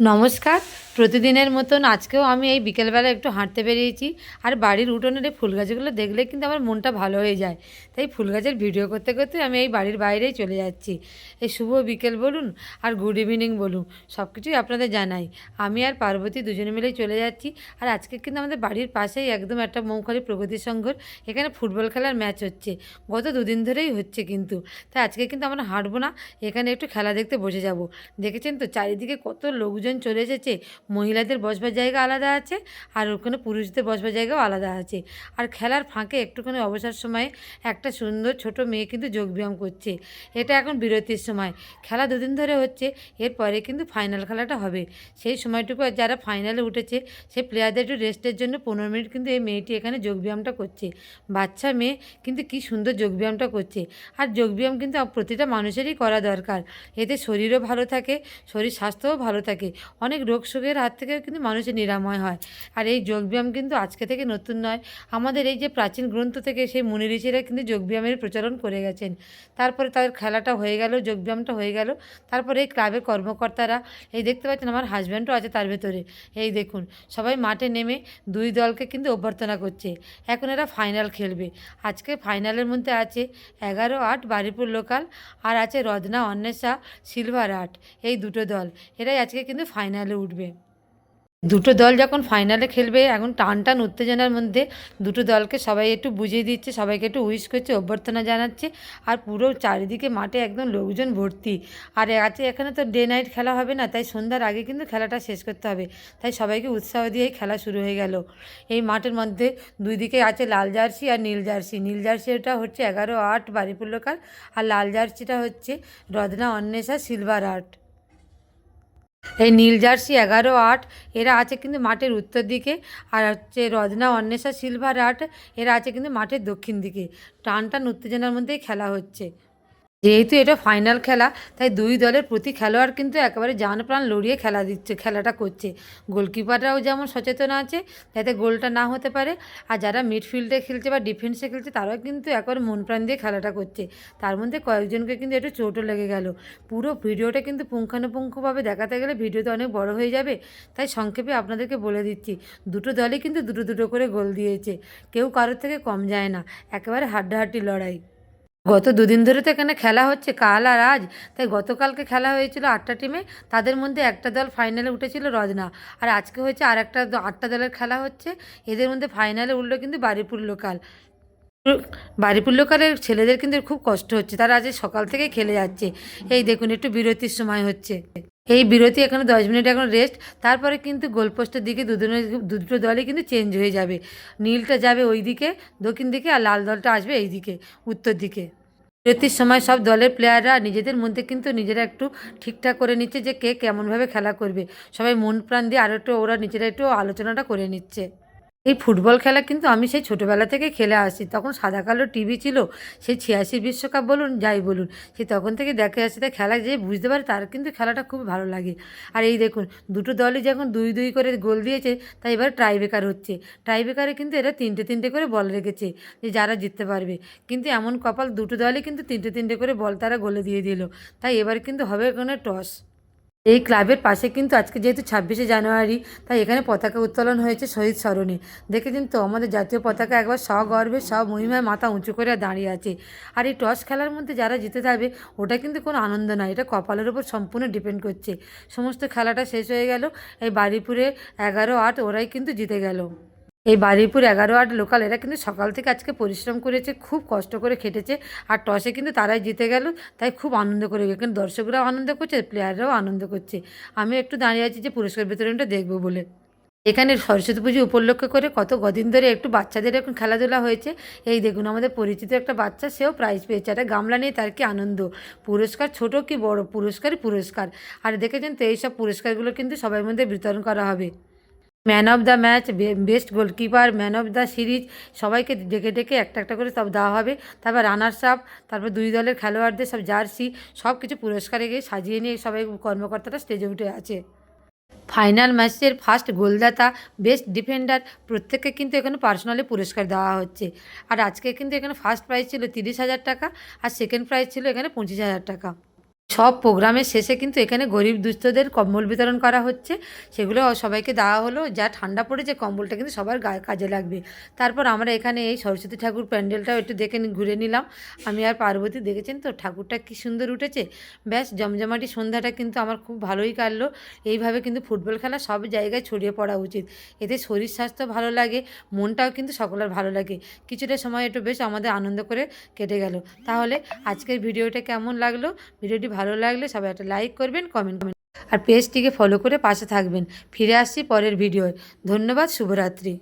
নমস্কার প্রতিদিনের মতন আজকেও আমি এই বিকেলবেলা একটু হাঁটতে বেরিয়েছি। আর বাড়ির উঠোনের এই ফুল গাছগুলো দেখলে কিন্তু আমার মনটা ভালো হয়ে যায়। তাই ফুল গাছের ভিডিও করতে করতে আমি এই বাড়ির বাইরেই চলে যাচ্ছি। এই শুভ বিকেল বলুন আর গুড ইভিনিং বলুন সব কিছুই আপনাদের জানাই। আমি আর পার্বতী দুজনে মিলেই চলে যাচ্ছি। আর আজকে কিন্তু আমাদের বাড়ির পাশেই একদম একটা মৌখালি প্রগতি সংঘর, এখানে ফুটবল খেলার ম্যাচ হচ্ছে। গত দুদিন ধরেই হচ্ছে কিন্তু। তাই আজকে কিন্তু আমরা হাঁটবো না, এখানে একটু খেলা দেখতে বসে যাব। দেখেছেন তো, চারিদিকে কত লোকজন চলে এসেছে মহিলাদের বসবার জায়গা আলাদা আছে আর ওখানে পুরুষদের বসবার জায়গাও আলাদা আছে। আর খেলার ফাঁকে একটুখানি অবসর সময়ে একটা সুন্দর ছোট মেয়ে কিন্তু যোগব্যায়াম করছে। এটা এখন বিরতির সময়। খেলা দুদিন ধরে হচ্ছে এরপরে কিন্তু ফাইনাল খেলাটা হবে। সেই সময়টুকু যারা ফাইনালে উঠেছে, সেই প্লেয়ারদের একটু রেস্টের জন্য পনেরো মিনিট কিন্তু এই মেয়েটি এখানে যোগব্যায়ামটা করছে। বাচ্চা মেয়ে কিন্তু কি সুন্দর যোগব্যায়ামটা করছে। আর যোগব্যায়াম কিন্তু প্রতিটা মানুষেরই করা দরকার। এতে শরীরও ভালো থাকে, শরীর স্বাস্থ্যও ভালো থাকে। অনেক রোগ শোকের হাত থেকে কিন্তু মানুষের নিরাময় হয়। আর এই যোগব্যায়াম কিন্তু আজকে থেকে নতুন নয়। আমাদের এই যে প্রাচীন গ্রন্থ থেকে সেই মুনি ঋষিরা কিন্তু যোগব্যায়ামের প্রচলন করে গেছেন। তারপরে তাদের খেলাটা হয়ে গেল, যোগব্যায়ামটা হয়ে গেল। তারপরে এই ক্লাবের কর্মকর্তারা, এই দেখতে পাচ্ছেন আমার হাজব্যান্ডও আছে তার ভেতরে। এই দেখুন, সবাই মাঠে নেমে দুই দলকে কিন্তু অভ্যর্থনা করছে। এখন এরা ফাইনাল খেলবে। আজকে ফাইনালের মধ্যে আছে এগারো আট বারিপুর লোকাল আর আছে রদনা, অন্বেষা, সিলভার আট। এই দুটো দল, এরাই আজকে কিন্তু ফাইনালে উঠবে। দুটো দল যখন ফাইনালে খেলবে, এখন টান টান উত্তেজনার মধ্যে দুটো দলকে সবাই একটু বুঝিয়ে দিচ্ছে, সবাইকে একটু উইশ করছে, অভ্যর্থনা জানাচ্ছে আর পুরো চারিদিকে মাঠে একদম লোকজন ভর্তি। আর আছে এখানে তো ডে নাইট খেলা হবে না, তাই সন্ধ্যার আগে কিন্তু খেলাটা শেষ করতে হবে। তাই সবাইকে উৎসাহ দিয়েই খেলা শুরু হয়ে গেল। এই মাঠের মধ্যে দুই দিকে আছে লাল জার্সি আর নীল জার্সি। নীল জার্সিটা হচ্ছে এগারো আট বারিপুর লোকাল আর লাল জার্সিটা হচ্ছে রদনা অন্বেষা সিলভার আর্ট। এই নীল জার্সি এগারো আট, এরা আছে কিন্তু মাঠের উত্তর দিকে। আর হচ্ছে রজনা, অন্বেষা, সিলভার আট, এরা আছে কিন্তু মাঠের দক্ষিণ দিকে। টান টান উত্তেজনার মধ্যেই খেলা হচ্ছে। যেহেতু এটা ফাইনাল খেলা, তাই দুই দলের প্রতি খেলোয়াড় কিন্তু একেবারে জান প্রাণ লড়িয়ে খেলা দিচ্ছে, খেলাটা করছে। গোলকিপাররাও যেমন সচেতন আছে, যাতে গোলটা না হতে পারে। আর যারা মিডফিল্ডে খেলছে বা ডিফেন্সে খেলছে, তারাও কিন্তু একবারে মন প্রাণ দিয়ে খেলাটা করছে। তার মধ্যে কয়েকজনকে কিন্তু একটু চোটও লেগে গেল। পুরো ভিডিওটা কিন্তু পুঙ্খানুপুঙ্খভাবে দেখাতে গেলে ভিডিওটা অনেক বড় হয়ে যাবে। তাই সংক্ষেপে আপনাদেরকে বলে দিচ্ছি, দুটো দলই কিন্তু দুটো দুটো করে গোল দিয়েছে। কেউ কারোর থেকে কম যায় না। একেবারে হাড্ডাহাড্ডি লড়াই। গত দুদিন ধরে তো এখানে খেলা হচ্ছে, কাল আর আজ। তাই গতকালকে খেলা হয়েছিল আটটা টিমে, তাদের মধ্যে একটা দল ফাইনালে উঠেছিল রজনা। আর আজকে হয়েছে আর একটা আটটা দলের খেলা হচ্ছে, এদের মধ্যে ফাইনালে উঠল কিন্তু বারিপুর লোকাল। বারিপুর লোকালের ছেলেদের কিন্তু খুব কষ্ট হচ্ছে, তারা আজ সকাল থেকে খেলে যাচ্ছে। এই দেখুন, একটু বিরতির সময় হচ্ছে। এই বিরতি এখানে দশ মিনিট এখন রেস্ট তারপরে কিন্তু গোলপোস্টের দিকে দুজনের দুটো দলই কিন্তু চেঞ্জ হয়ে যাবে। নীলটা যাবে ওই দিকে দক্ষিণ দিকে আর লাল দলটা আসবে এই দিকে উত্তর দিকে। বিরতির সময় সব দলের প্লেয়াররা নিজেদের মধ্যে কিন্তু নিজেরা একটু ঠিকঠাক করে নিচ্ছে যে কে কেমনভাবে খেলা করবে। সবাই মন প্রাণ দিয়ে আরও একটু ওরা নিজেরা একটু আলোচনাটা করে নিচ্ছে। এই ফুটবল খেলা কিন্তু আমি সেই ছোটোবেলা থেকে খেলে আসি তখন সাদা কালো টিভি ছিল, সেই ছিয়াশি বিশ্বকাপ বলুন, যাই বলুন, সে তখন থেকে দেখে আসছে তাই খেলা যে বুঝতে পারে তার কিন্তু খেলাটা খুব ভালো লাগে। আর এই দেখুন, দুটো দলই যখন দুই দুই করে গোল দিয়েছে তাই এবার টাইব্রেকার হচ্ছে। টাইব্রেকারে কিন্তু এরা তিনটে তিনটে করে বল রেখেছে, যে যারা জিততে পারবে। কিন্তু এমন কপাল দুটো দলই কিন্তু তিনটে তিনটে করে বল তারা গোলে দিয়ে দিল। তাই এবার কিন্তু হবে কোনো টস এই ক্লাবের পাশে কিন্তু আজকে যেহেতু ছাব্বিশে জানুয়ারি, তাই এখানে পতাকা উত্তোলন হয়েছে শহীদ স্মরণে। দেখেছেন তো আমাদের জাতীয় পতাকা একবার সগর্বে সব মহিমায় মাথা উঁচু করে দাঁড়িয়ে আছে। আর এই টস খেলার মধ্যে যারা জিতে যাবে, ওটা কিন্তু কোনো আনন্দ নয়, এটা কপালের উপর সম্পূর্ণ ডিপেন্ড করছে। সমস্ত খেলাটা শেষ হয়ে গেল, এই বারিপুরে এগারো আট ওরাই কিন্তু জিতে গেল। এই বারিপুর এগারো আট লোকাল এরা কিন্তু সকাল থেকে আজকে পরিশ্রম করেছে, খুব কষ্ট করে খেটেছে আর টসে কিন্তু তারাই জিতে গেল, তাই খুব আনন্দ করে গেল। কিন্তু দর্শকরাও আনন্দ করছে প্লেয়াররাও আনন্দ করছে। আমি একটু দাঁড়িয়ে আছি যে পুরস্কার বিতরণটা দেখব বলে। এখানে সরস্বতী পুজো উপলক্ষ করে কত কদিন ধরে একটু বাচ্চাদের এখন খেলাধুলা হয়েছে। এই দেখুন, আমাদের পরিচিত একটা বাচ্চা, সেও প্রাইজ পেয়েছে। একটা গামলা নিয়ে তার কি আনন্দ? পুরস্কার ছোট কি বড়? পুরস্কারই পুরস্কার। আর দেখেছেন তো, এইসব পুরস্কারগুলো কিন্তু সবার মধ্যে বিতরণ করা হবে। Man of the match best goalkeeper, man of the series, সবাইকে ডেকে ডেকে একটা একটা করে সব দেওয়া হবে। তারপর রানার্স আপ, তারপর দুই দলের খেলোয়াড়দের সব জার্সি সব কিছু পুরস্কারে গিয়ে সাজিয়ে নিয়ে সবাই কর্মকর্তারা স্টেজে উঠে আছে। ফাইনাল ম্যাচের ফার্স্ট গোলদাতা বেস্ট ডিফেন্ডার প্রত্যেককে কিন্তু এখানে পার্সোনালি পুরস্কার দেওয়া হচ্ছে। আর আজকে কিন্তু এখানে ফার্স্ট প্রাইজ ছিল তিরিশ হাজার টাকা, আর সেকেন্ড প্রাইজ ছিল এখানে পঁচিশ হাজার টাকা। সব প্রোগ্রামের শেষে কিন্তু এখানে গরিব দুস্থদের কম্বল বিতরণ করা হচ্ছে। সেগুলো সবাইকে দেওয়া হলো। যা ঠান্ডা পড়েছে কম্বলটা কিন্তু সবার গায়ে কাজে লাগবে। তারপর আমরা এখানে এই সরস্বতী ঠাকুর প্যান্ডেলটাও একটু দেখে ঘুরে নিলাম। আমি আর পার্বতী দেখেছেন তো? ঠাকুরটা কি সুন্দর উঠেছে। ব্যাস, জমজমাটি সন্ধ্যাটা কিন্তু আমার খুব ভালোই কাটলো। এইভাবে কিন্তু ফুটবল খেলা সব জায়গায় ছড়িয়ে পড়া উচিত। এতে শরীর স্বাস্থ্য ভালো লাগে, মনটাও কিন্তু সকলের ভালো লাগে। কিছুটা সময় একটু বেশ আমাদের আনন্দ করে কেটে গেল। তাহলে আজকের ভিডিওটা কেমন লাগল? ভিডিওটি ভালো লাগলে সবাই একটা লাইক করবেন কমেন্ট আর পেজটিকে ফলো করে পাশে থাকবেন। ফিরে আসছি পরের ভিডিওয় ধন্যবাদ, শুভরাত্রি।